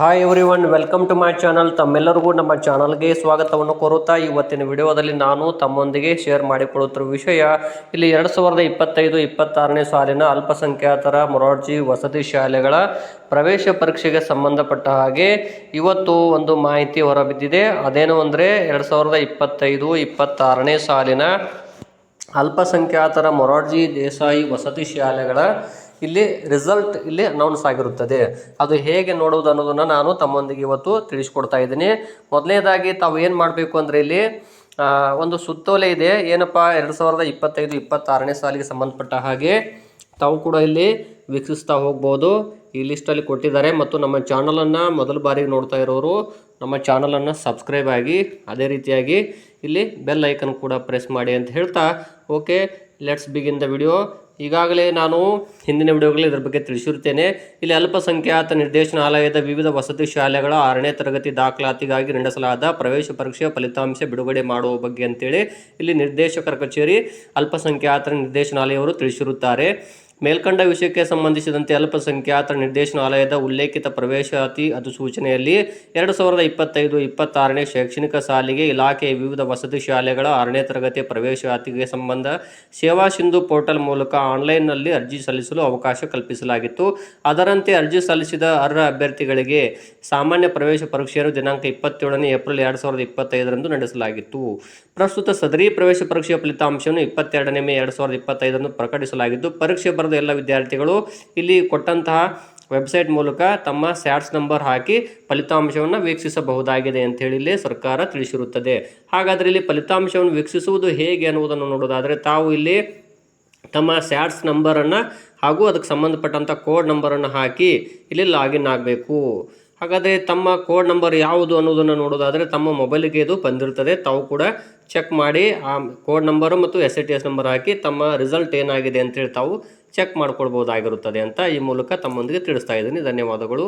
Hi everyone welcome to my channel ತಮ್ಮೆಲ್ಲರಿಗೂ ನಮ್ಮ ಚಾನಲ್ಗೆ ಸ್ವಾಗತವನ್ನು ಕೋರುತ್ತಾ ಇವತ್ತಿನ ವಿಡಿಯೋದಲ್ಲಿ ನಾನು ತಮ್ಮೊಂದಿಗೆ ಶೇರ್ ಮಾಡಿಕೊಳ್ಳುತ್ತಿರುವ ವಿಷಯ, ಇಲ್ಲಿ ಎರಡು ಸಾವಿರದ ಇಪ್ಪತ್ತೈದು, ಇಪ್ಪತ್ತಾರನೇ ಸಾಲಿನ ಅಲ್ಪಸಂಖ್ಯಾತರ ಮೊರಾರ್ಜಿ ವಸತಿ ಶಾಲೆಗಳ ಪ್ರವೇಶ ಪರೀಕ್ಷೆಗೆ ಸಂಬಂಧಪಟ್ಟ ಹಾಗೆ ಇವತ್ತು ಒಂದು ಮಾಹಿತಿ ಹೊರಬಿದ್ದಿದೆ. ಅದೇನು ಅಂದರೆ ಎರಡು ಸಾವಿರದ ಇಪ್ಪತ್ತೈದು, ಇಪ್ಪತ್ತಾರನೇ ಸಾಲಿನ ಅಲ್ಪಸಂಖ್ಯಾತರ ಮೊರಾರ್ಜಿ ದೇಸಾಯಿ ವಸತಿ ಶಾಲೆಗಳ ಇಲ್ಲಿ ರಿಸಲ್ಟ್ ಇಲ್ಲಿ ಅನೌನ್ಸ್ ಆಗಿರುತ್ತದೆ. ಅದು ಹೇಗೆ ನೋಡುವುದು ಅನ್ನೋದನ್ನು ನಾನು ತಮ್ಮೊಂದಿಗೆ ಇವತ್ತು ತಿಳಿಸ್ಕೊಡ್ತಾ ಇದ್ದೀನಿ. ಮೊದಲನೇದಾಗಿ ತಾವು ಏನು ಮಾಡಬೇಕು ಅಂದರೆ ಇಲ್ಲಿ ಒಂದು ಸುತ್ತೋಲೆ ಇದೆ. ಏನಪ್ಪ, ಎರಡು ಸಾವಿರದ ಇಪ್ಪತ್ತೈದು, ಇಪ್ಪತ್ತಾರನೇ ಸಾಲಿಗೆ ಸಂಬಂಧಪಟ್ಟ ಹಾಗೆ ತಾವು ಕೂಡ ಇಲ್ಲಿ ವೀಕ್ಷಿಸ್ತಾ ಹೋಗ್ಬೋದು. ಈ ಲಿಸ್ಟಲ್ಲಿ ಕೊಟ್ಟಿದ್ದಾರೆ. ಮತ್ತು ನಮ್ಮ ಚಾನಲನ್ನು ಮೊದಲ ಬಾರಿಗೆ ನೋಡ್ತಾ ಇರೋರು, ನಮ್ಮ ಚಾನಲನ್ನು ಸಬ್ಸ್ಕ್ರೈಬ್ ಆಗಿ, ಅದೇ ರೀತಿಯಾಗಿ ಇಲ್ಲಿ ಬೆಲ್ ಐಕನ್ ಕೂಡ ಪ್ರೆಸ್ ಮಾಡಿ ಅಂತ ಹೇಳ್ತಾ okay let's begin the video ಈಗಾಗಲೇ ನಾನು ಹಿಂದಿನ ವಿಡಿಯೋಗಳಲ್ಲಿ ಇದರ ಬಗ್ಗೆ ತಿಳಿಸಿರುತ್ತೇನೆ. ಇಲ್ಲಿ ಅಲ್ಪಸಂಖ್ಯಾತ ನಿರ್ದೇಶನಾಲಯದ ವಿವಿಧ ವಸತಿ ಶಾಲೆಗಳ ಆರನೇ ತರಗತಿ ದಾಖಲಾತಿಗಾಗಿ ನಡೆಸಲಾದ ಪ್ರವೇಶ ಪರೀಕ್ಷೆಯ ಫಲಿತಾಂಶ ಬಿಡುಗಡೆ ಮಾಡುವ ಬಗ್ಗೆ ಅಂತೇಳಿ ಇಲ್ಲಿ ನಿರ್ದೇಶಕರ ಕಚೇರಿ ಅಲ್ಪಸಂಖ್ಯಾತರ ನಿರ್ದೇಶನಾಲಯವರು ತಿಳಿಸಿರುತ್ತಾರೆ. ಮೇಲ್ಕಂಡ ವಿಷಯಕ್ಕೆ ಸಂಬಂಧಿಸಿದಂತೆ ಅಲ್ಪಸಂಖ್ಯಾತ ನಿರ್ದೇಶನಾಲಯದ ಉಲ್ಲೇಖಿತ ಪ್ರವೇಶಾತಿ ಅಧಿಸೂಚನೆಯಲ್ಲಿ ಎರಡು ಸಾವಿರದ ಇಪ್ಪತ್ತೈದು, ಇಪ್ಪತ್ತಾರನೇ ಶೈಕ್ಷಣಿಕ ಸಾಲಿಗೆ ಇಲಾಖೆಯ ವಿವಿಧ ವಸತಿ ಶಾಲೆಗಳ ಆರನೇ ತರಗತಿಯ ಪ್ರವೇಶಾತಿಗೆ ಸಂಬಂಧ ಸೇವಾ ಸಿಂಧು ಪೋರ್ಟಲ್ ಮೂಲಕ ಆನ್ಲೈನ್ನಲ್ಲಿ ಅರ್ಜಿ ಸಲ್ಲಿಸಲು ಅವಕಾಶ ಕಲ್ಪಿಸಲಾಗಿತ್ತು. ಅದರಂತೆ ಅರ್ಜಿ ಸಲ್ಲಿಸಿದ ಅರ್ಹ ಅಭ್ಯರ್ಥಿಗಳಿಗೆ ಸಾಮಾನ್ಯ ಪ್ರವೇಶ ಪರೀಕ್ಷೆಯನ್ನು ದಿನಾಂಕ ಇಪ್ಪತ್ತೇಳನೇ ಏಪ್ರಿಲ್ ಎರಡು ಸಾವಿರದ ಇಪ್ಪತ್ತೈದರಂದು ನಡೆಸಲಾಗಿತ್ತು. ಪ್ರಸ್ತುತ ಸದರಿ ಪ್ರವೇಶ ಪರೀಕ್ಷೆಯ ಫಲಿತಾಂಶವನ್ನು ಇಪ್ಪತ್ತೆರಡನೇ ಮೇ ಎರಡು ಸಾವಿರದ ಇಪ್ಪತ್ತೈದರಂದು ಪ್ರಕಟಿಸಲಾಗಿದ್ದು, ಪರೀಕ್ಷೆ ಬರೆದ ಎಲ್ಲ ವಿದ್ಯಾರ್ಥಿಗಳು ಇಲ್ಲಿ ಕೊಟ್ಟಂತಹ ವೆಬ್ಸೈಟ್ ಮೂಲಕ ತಮ್ಮ ಸ್ಯಾಟ್ಸ್ ನಂಬರ್ ಹಾಕಿ ಫಲಿತಾಂಶವನ್ನು ವೀಕ್ಷಿಸಬಹುದಾಗಿದೆ ಅಂತ ಹೇಳಿ ಇಲ್ಲಿ ಸರ್ಕಾರ ತಿಳಿಸಿರುತ್ತದೆ. ಹಾಗಾದರೆ ಇಲ್ಲಿ ಫಲಿತಾಂಶವನ್ನು ವೀಕ್ಷಿಸುವುದು ಹೇಗೆ ಅನ್ನುವುದನ್ನು ನೋಡೋದಾದರೆ ತಾವು ಇಲ್ಲಿ ತಮ್ಮ ಸ್ಯಾಟ್ಸ್ ನಂಬರನ್ನು ಹಾಗೂ ಅದಕ್ಕೆ ಸಂಬಂಧಪಟ್ಟಂಥ ಕೋಡ್ ನಂಬರನ್ನು ಹಾಕಿ ಇಲ್ಲಿ ಲಾಗಿನ್ ಆಗಬೇಕು. ಹಾಗಾದರೆ ತಮ್ಮ ಕೋಡ್ ನಂಬರ್ ಯಾವುದು ಅನ್ನೋದನ್ನು ನೋಡೋದಾದರೆ ತಮ್ಮ ಮೊಬೈಲಿಗೆ ಇದು ಬಂದಿರ್ತದೆ ತಾವು ಕೂಡ ಚೆಕ್ ಮಾಡಿ ಆ ಕೋಡ್ ನಂಬರು ಮತ್ತು S A T S number ಹಾಕಿ ತಮ್ಮ ರಿಸಲ್ಟ್ ಏನಾಗಿದೆ ಅಂತೇಳಿ ತಾವು ಚೆಕ್ ಮಾಡ್ಕೊಳ್ಬೋದಾಗಿರುತ್ತದೆ ಅಂತ ಈ ಮೂಲಕ ತಮ್ಮೊಂದಿಗೆ ತಿಳಿಸ್ತಾ ಇದ್ದೀನಿ. ಧನ್ಯವಾದಗಳು.